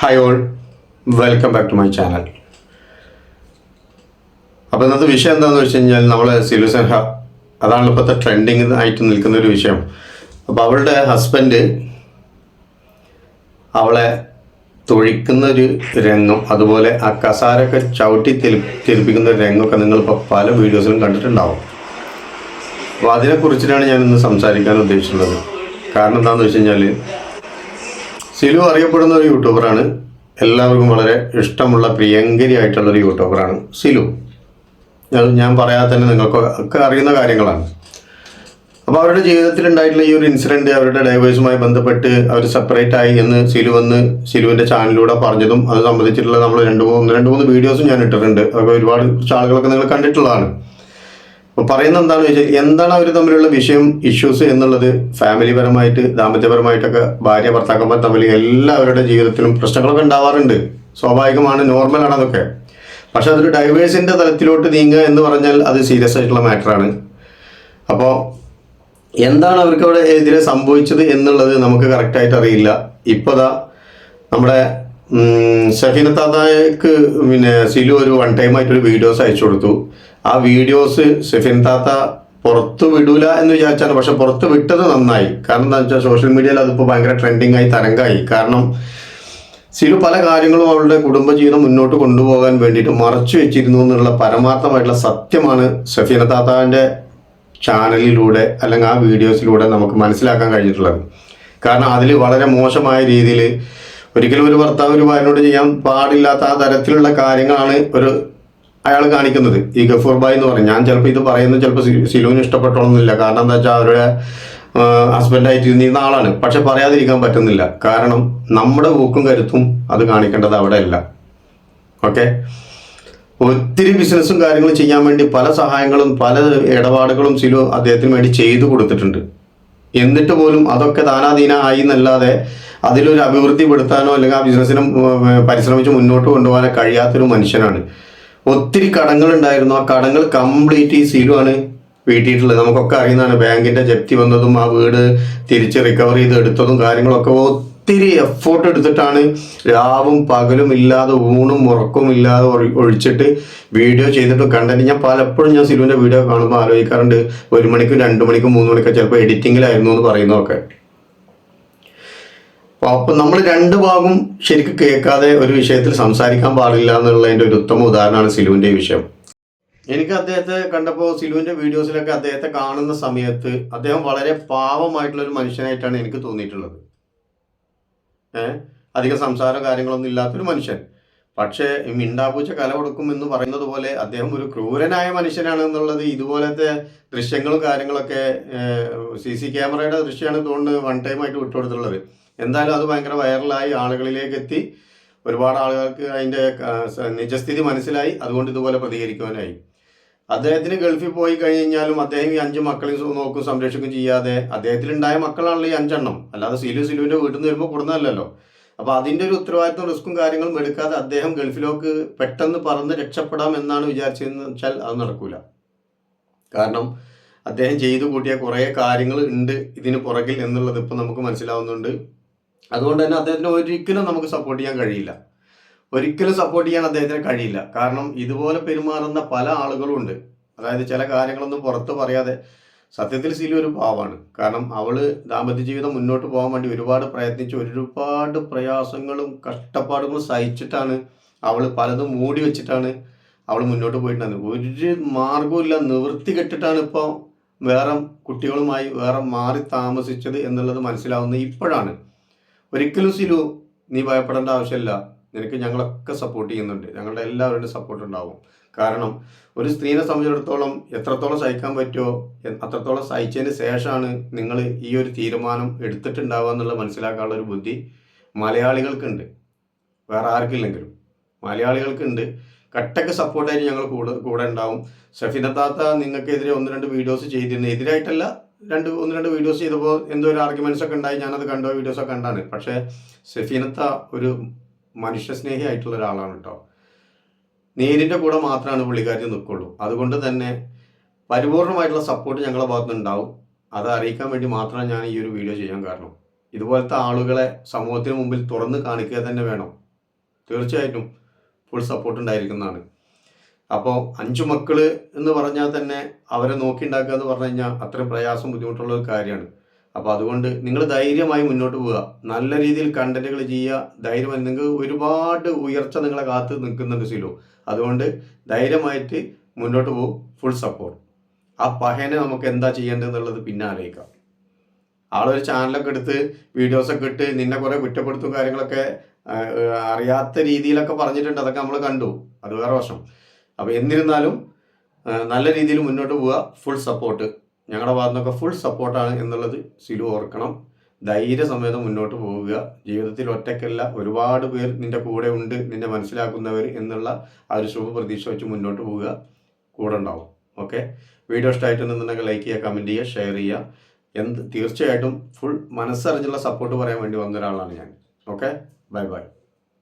Hi all welcome back to my channel അപ്പോൾ ഇന്നത്തെ വിഷയം എന്താണെന്ന് വെച്ച് കഴിഞ്ഞാൽ നമ്മൾ സിലുസൻഹ അതാണ് ഇപ്പോഴത്തെ ട്രെൻഡിങ് ആയിട്ട് നിൽക്കുന്ന ഒരു വിഷയം. അപ്പോൾ അവളുടെ ഹസ്ബൻഡ് അവളെ തൊഴിക്കുന്ന ഒരു രംഗം അതുപോലെ ആ കസാരൊക്കെ ചവിട്ടി തെലി തെലിപ്പിക്കുന്ന ഒരു രംഗമൊക്കെ നിങ്ങളിപ്പോൾ പല വീഡിയോസിലും കണ്ടിട്ടുണ്ടാവും. അപ്പോൾ അതിനെക്കുറിച്ചിട്ടാണ് ഞാൻ ഇന്ന് സംസാരിക്കാൻ ഉദ്ദേശിച്ചിട്ടുള്ളത്. കാരണം എന്താണെന്ന് വെച്ച് കഴിഞ്ഞാൽ സിലു അറിയപ്പെടുന്ന ഒരു യൂട്യൂബറാണ്. എല്ലാവർക്കും വളരെ ഇഷ്ടമുള്ള പ്രിയങ്കരിയായിട്ടുള്ള ഒരു യൂട്യൂബറാണ് സിലു. അത് ഞാൻ പറയാതെ തന്നെ നിങ്ങൾക്ക് ഒക്കെ അറിയുന്ന കാര്യങ്ങളാണ്. അപ്പോൾ അവരുടെ ജീവിതത്തിൽ ഉണ്ടായിട്ടുള്ള ഈ ഒരു ഇൻസിഡന്റ് അവരുടെ ഡൈവേഴ്സുമായി ബന്ധപ്പെട്ട് അവർ സെപ്പറേറ്റ് ആയി എന്ന് സിലു വന്ന് സിലുവിന്റെ ചാനലിലൂടെ പറഞ്ഞതും അത് സംബന്ധിച്ചിട്ടുള്ള നമ്മൾ രണ്ട് മൂന്ന് രണ്ട് മൂന്ന് വീഡിയോസും ഞാൻ ഇട്ടിട്ടുണ്ട്. അപ്പോൾ ഒരുപാട് കുറച്ച് ആളുകളൊക്കെ നിങ്ങൾ കണ്ടിട്ടുള്ളതാണ്. അപ്പോൾ പറയുന്നത് എന്താണെന്ന് വെച്ചാൽ എന്താണ് അവർ തമ്മിലുള്ള വിഷയം ഇഷ്യൂസ് എന്നുള്ളത് ഫാമിലി പരമായിട്ട് ദാമ്പത്യപരമായിട്ടൊക്കെ ഭാര്യ ഭർത്താക്കന്മാർ തമ്മിൽ എല്ലാവരുടെ ജീവിതത്തിലും പ്രശ്നങ്ങളൊക്കെ ഉണ്ടാവാറുണ്ട്. സ്വാഭാവികമാണ് നോർമലാണ് അതൊക്കെ. പക്ഷെ അതൊരു ഡൈവേഴ്സിന്റെ തലത്തിലോട്ട് നീങ്ങുക എന്ന് പറഞ്ഞാൽ അത് സീരിയസ് ആയിട്ടുള്ള മാറ്ററാണ് അപ്പോൾ എന്താണ് അവർക്ക് അവിടെ എതിരെ സംഭവിച്ചത് എന്നുള്ളത് നമുക്ക് കറക്റ്റായിട്ട് അറിയില്ല. ഇപ്പോൾ ദാ നമ്മുടെ ഷഫീന താത്തയ്ക്ക് പിന്നെ സിലു ഒരു വൺ ടൈം ആയിട്ടൊരു വീഡിയോസ് അയച്ചു കൊടുത്തു. ആ വീഡിയോസ് സെഫിൻ താത്ത പുറത്ത് വിടൂല എന്ന് വിചാരിച്ചാണ്. പക്ഷെ പുറത്ത് വിട്ടത് നന്നായി. കാരണം എന്താ വെച്ചാൽ സോഷ്യൽ മീഡിയയിൽ അതിപ്പോൾ ഭയങ്കര ട്രെൻഡിങ് ആയി തരംഗമായി കാരണം സിലു പല കാര്യങ്ങളും അവളുടെ കുടുംബജീവിതം മുന്നോട്ട് കൊണ്ടുപോകാൻ വേണ്ടിയിട്ട് മറച്ചു വെച്ചിരുന്നു എന്നുള്ള പരമാർത്ഥമായിട്ടുള്ള സത്യമാണ് സഫീന താത്താവിന്റെ ചാനലിലൂടെ അല്ലെങ്കിൽ ആ വീഡിയോസിലൂടെ നമുക്ക് മനസ്സിലാക്കാൻ കഴിഞ്ഞിട്ടുള്ളത്. കാരണം അതിൽ വളരെ മോശമായ രീതിയിൽ ഒരിക്കലും ഒരു ഭർത്താവ് ഒരു ഭാര്യനോട് ചെയ്യാൻ പാടില്ലാത്ത ആ തരത്തിലുള്ള കാര്യങ്ങളാണ് ഒരു അയാൾ കാണിക്കുന്നത്. ഈ ഗഫൂർ ബായ് എന്ന് പറയും. ഞാൻ ചിലപ്പോൾ ഇത് പറയുന്നത് ചിലപ്പോൾ സിലുവിന് ഇഷ്ടപ്പെട്ടോന്നില്ല കാരണം എന്താ വെച്ചാൽ അവരുടെ ഹസ്ബൻഡായിട്ട് ഇരുന്നിരുന്ന ആളാണ്. പക്ഷെ പറയാതിരിക്കാൻ പറ്റുന്നില്ല. കാരണം നമ്മുടെ ഊക്കും കരുത്തും അത് കാണിക്കേണ്ടത് അവിടെ അല്ല ഓക്കെ ഒത്തിരി ബിസിനസ്സും കാര്യങ്ങളും ചെയ്യാൻ വേണ്ടി പല സഹായങ്ങളും പല ഇടപാടുകളും സിലു അദ്ദേഹത്തിന് വേണ്ടി ചെയ്തു കൊടുത്തിട്ടുണ്ട്. എന്നിട്ട് പോലും അതൊക്കെ ദാനാധീന ആയി എന്നല്ലാതെ അതിലൊരു അഭിവൃദ്ധി പെടുത്താനോ അല്ലെങ്കിൽ ആ ബിസിനസ്സിനെ പരിശ്രമിച്ച് മുന്നോട്ട് കൊണ്ടുപോകാനോ കഴിയാത്തൊരു മനുഷ്യനാണ്. ഒത്തിരി കടങ്ങൾ ഉണ്ടായിരുന്നു ആ കടങ്ങൾ കംപ്ലീറ്റ് ഈ സിലു ആണ് വീട്ടിയിട്ടുള്ളത്. നമുക്കൊക്കെ അറിയുന്നതാണ് ബാങ്കിന്റെ ജപ്തി വന്നതും ആ വീട് തിരിച്ച് റിക്കവർ ചെയ്ത് എടുത്തതും കാര്യങ്ങളൊക്കെ ഒത്തിരി എഫോർട്ട് എടുത്തിട്ടാണ് രാവും പകലും ഇല്ലാതെ ഊണും ഉറക്കവും ഇല്ലാതെ ഒഴിച്ചിട്ട് വീഡിയോ ചെയ്തിട്ട് കണ്ടന്റ് ഞാൻ പലപ്പോഴും ഞാൻ സിലുവിന്റെ വീഡിയോ കാണുമ്പോൾ ആലോചിക്കാറുണ്ട്. ഒരു മണിക്കും രണ്ട് മണിക്കും മൂന്ന് മണിക്കും ചിലപ്പോൾ എഡിറ്റിങ്ങിലായിരുന്നു എന്ന് പറയുന്നതൊക്കെ. അപ്പൊ നമ്മൾ രണ്ട് ഭാഗം ശരിക്കും കേൾക്കാതെ ഒരു വിഷയത്തിൽ സംസാരിക്കാൻ പാടില്ല എന്നുള്ളതിന്റെ ഒരു ഉത്തമ ഉദാഹരണമാണ് സിലുവിന്റെ വിഷയം. എനിക്ക് അദ്ദേഹത്തെ കണ്ടപ്പോൾ സിലുവിന്റെ വീഡിയോസിലൊക്കെ അദ്ദേഹത്തെ കാണുന്ന സമയത്ത് അദ്ദേഹം വളരെ പാവമായിട്ടുള്ള ഒരു മനുഷ്യനായിട്ടാണ് എനിക്ക് തോന്നിയിട്ടുള്ളത്. ഏഹ് അധികം സംസാര കാര്യങ്ങളൊന്നും ഇല്ലാത്തൊരു മനുഷ്യൻ. പക്ഷേ മിണ്ടാപൂച്ച കല കൊടുക്കും എന്ന് പറയുന്നത് പോലെ അദ്ദേഹം ഒരു ക്രൂരനായ മനുഷ്യനാണ് എന്നുള്ളത് ഇതുപോലത്തെ ദൃശ്യങ്ങളും കാര്യങ്ങളൊക്കെ സി സി ക്യാമറയുടെ ദൃശ്യമാണ് തോന്നുന്നത് വൺ ടൈം ആയിട്ട് വിട്ടുകൊടുത്തിട്ടുള്ളത്. എന്തായാലും അത് ഭയങ്കര വൈറലായി ആളുകളിലേക്ക് എത്തി ഒരുപാട് ആളുകൾക്ക് അതിന്റെ നിജസ്ഥിതി മനസ്സിലായി. അതുകൊണ്ട് ഇതുപോലെ പ്രതികരിക്കുവാനായി. അദ്ദേഹത്തിന് ഗൾഫിൽ പോയി കഴിഞ്ഞാലും അദ്ദേഹം ഈ അഞ്ച് മക്കളെ സു- നോക്കും സംരക്ഷിക്കും ചെയ്യാതെ. അദ്ദേഹത്തിനുണ്ടായ മക്കളാണല്ലോ ഈ അഞ്ചെണ്ണം. അല്ലാതെ സിലു സിലുവിന്റെ വീട്ടിൽ നിന്ന് വരുമ്പോൾ കൊടുന്നതല്ലല്ലോ. അപ്പോൾ അതിന്റെ ഒരു ഉത്തരവാദിത്വം റിസ്ക്കും കാര്യങ്ങളും എടുക്കാതെ അദ്ദേഹം ഗൾഫിലേക്ക് പെട്ടെന്ന് പറന്ന് രക്ഷപ്പെടാം എന്നാണ് വിചാരിച്ചതെന്ന് വെച്ചാൽ അത് നടക്കൂല. കാരണം അദ്ദേഹം ചെയ്തു കൂട്ടിയ കുറേ കാര്യങ്ങൾ ഉണ്ട് ഇതിന് പുറകിൽ എന്നുള്ളത് ഇപ്പം നമുക്ക് മനസ്സിലാവുന്നുണ്ട്. അതുകൊണ്ട് തന്നെ അദ്ദേഹത്തിന് ഒരിക്കലും നമുക്ക് സപ്പോർട്ട് ചെയ്യാൻ കഴിയില്ല. ഒരിക്കലും സപ്പോർട്ട് ചെയ്യാൻ അദ്ദേഹത്തിന് കഴിയില്ല. കാരണം ഇതുപോലെ പെരുമാറുന്ന പല ആളുകളും ഉണ്ട്. അതായത് ചില കാര്യങ്ങളൊന്നും പുറത്ത് പറയാതെ സത്യത്തിൽ സീലി ഒരു പാവാണ്. കാരണം അവൾ ദാമ്പത്യ ജീവിതം മുന്നോട്ട് പോകാൻ വേണ്ടി ഒരുപാട് പ്രയത്നിച്ച് ഒരുപാട് പ്രയാസങ്ങളും കഷ്ടപ്പാടുകളും സഹിച്ചിട്ടാണ് അവൾ പലതും മൂടി വെച്ചിട്ടാണ് അവൾ മുന്നോട്ട് പോയിട്ടുണ്ടായിരുന്നത്. ഒരു മാർഗവും ഇല്ല നിവൃത്തി കെട്ടിട്ടാണ് ഇപ്പോൾ വേറെ കുട്ടികളുമായി വേറെ മാറി താമസിച്ചത് എന്നുള്ളത് മനസ്സിലാവുന്നത് ഇപ്പോഴാണ്. ഒരിക്കലും സിലു നീ ഭയപ്പെടേണ്ട ആവശ്യമില്ല. നിനക്ക് ഞങ്ങളൊക്കെ സപ്പോർട്ട് ചെയ്യുന്നുണ്ട്. ഞങ്ങളുടെ എല്ലാവരുടെയും സപ്പോർട്ട് ഉണ്ടാവും. കാരണം ഒരു സ്ത്രീനെ സംബന്ധിച്ചിടത്തോളം എത്രത്തോളം സഹിക്കാൻ പറ്റുമോ അത്രത്തോളം സഹിച്ചതിന് ശേഷമാണ് നിങ്ങൾ ഈ ഒരു തീരുമാനം എടുത്തിട്ടുണ്ടാവുക എന്നുള്ളത് മനസ്സിലാക്കാനുള്ള ഒരു ബുദ്ധി മലയാളികൾക്കുണ്ട്. വേറെ ആർക്കില്ലെങ്കിലും. മലയാളികൾക്കുണ്ട്. കട്ടക്ക് സപ്പോർട്ടായിട്ട് ഞങ്ങൾ കൂടെ കൂടെ ഉണ്ടാവും. ഷഫീന താത്ത നിങ്ങൾക്കെതിരെ ഒന്ന് രണ്ട് വീഡിയോസ് ചെയ്തിരുന്നു. എതിരായിട്ടല്ല രണ്ട് ഒന്ന് രണ്ട് വീഡിയോസ് ചെയ്തപ്പോൾ എന്തോ ഒരു ആർഗ്യുമെന്റ്സ് ഒക്കെ ഉണ്ടായി. ഞാനത് കണ്ടോ. വീഡിയോസ് ഒക്കെ കണ്ടാണ്. പക്ഷേ സെഫീനത്ത ഒരു മനുഷ്യസ്നേഹി ആയിട്ടുള്ള ഒരാളാണ് കേട്ടോ. നേരിന്റെ കൂടെ മാത്രമാണ് പുള്ളിക്കാരി നിൽക്കുള്ളൂ അതുകൊണ്ട് തന്നെ പരിപൂർണമായിട്ടുള്ള സപ്പോർട്ട് ഞങ്ങളുടെ ഭാഗത്ത് ഉണ്ടാവും. അത് അറിയിക്കാൻ വേണ്ടി മാത്രമാണ് ഞാൻ ഈ ഒരു വീഡിയോ ചെയ്യാൻ കാരണം. ഇതുപോലത്തെ ആളുകളെ സമൂഹത്തിന് മുമ്പിൽ തുറന്ന് കാണിക്കുക തന്നെ വേണം. തീർച്ചയായിട്ടും ഫുൾ സപ്പോർട്ട് ഉണ്ടായിരിക്കുന്നതാണ്. അപ്പോൾ അഞ്ചു മക്കൾ എന്ന് പറഞ്ഞാൽ തന്നെ അവരെ നോക്കി ഉണ്ടാക്കുക എന്ന് പറഞ്ഞു കഴിഞ്ഞാൽ അത്രയും പ്രയാസം ബുദ്ധിമുട്ടുള്ള ഒരു കാര്യമാണ്. അപ്പോൾ അതുകൊണ്ട് നിങ്ങൾ ധൈര്യമായി മുന്നോട്ട് പോവുക. നല്ല രീതിയിൽ കണ്ടന്റുകൾ ചെയ്യുക. ധൈര്യമായി നിങ്ങൾക്ക് ഒരുപാട് ഉയർച്ച നിങ്ങളെ കാത്ത് നിൽക്കുന്നുണ്ട് സിലു. അതുകൊണ്ട് ധൈര്യമായിട്ട് മുന്നോട്ട് പോകും ഫുൾ സപ്പോർട്ട് ആ പഹേനെ നമുക്ക് എന്താ ചെയ്യേണ്ടതെന്നുള്ളത് പിന്നെ ആലോചിക്കാം. ആളൊരു ചാനലൊക്കെ എടുത്ത് വീഡിയോസൊക്കെ ഇട്ട് നിന്നെ കുറെ കുറ്റപ്പെടുത്തും കാര്യങ്ങളൊക്കെ അറിയാത്ത രീതിയിലൊക്കെ പറഞ്ഞിട്ടുണ്ട്. അതൊക്കെ നമ്മൾ കണ്ടു. അത് വേറെ വശം അപ്പോൾ എന്നിരുന്നാലും നല്ല രീതിയിൽ മുന്നോട്ട് പോവുക. ഫുൾ സപ്പോർട്ട് ഞങ്ങളുടെ ഭാഗത്തു നിന്നൊക്കെ ഫുൾ സപ്പോർട്ടാണ് എന്നുള്ളത് സിലു ഓർക്കണം. ധൈര്യസമേതം മുന്നോട്ട് പോവുക. ജീവിതത്തിൽ ഒറ്റയ്ക്കല്ല ഒരുപാട് പേർ നിന്റെ കൂടെ ഉണ്ട് നിന്നെ മനസ്സിലാക്കുന്നവർ എന്നുള്ള ആ ഒരു ശുഭ പ്രതീക്ഷ വെച്ച് മുന്നോട്ട് പോവുക. കൂടെ ഉണ്ടാവും. ഓക്കെ? വീഡിയോ ഇഷ്ടമായിട്ടുണ്ടെന്നുണ്ടെങ്കിൽ ലൈക്ക് ചെയ്യുക കമന്റ് ചെയ്യുക ഷെയർ ചെയ്യുക. എന്ത് തീർച്ചയായിട്ടും ഫുൾ മനസ്സറിഞ്ഞുള്ള സപ്പോർട്ട് പറയാൻ വേണ്ടി വന്ന ഒരാളാണ് ഞാൻ. ഓക്കെ? Bye bye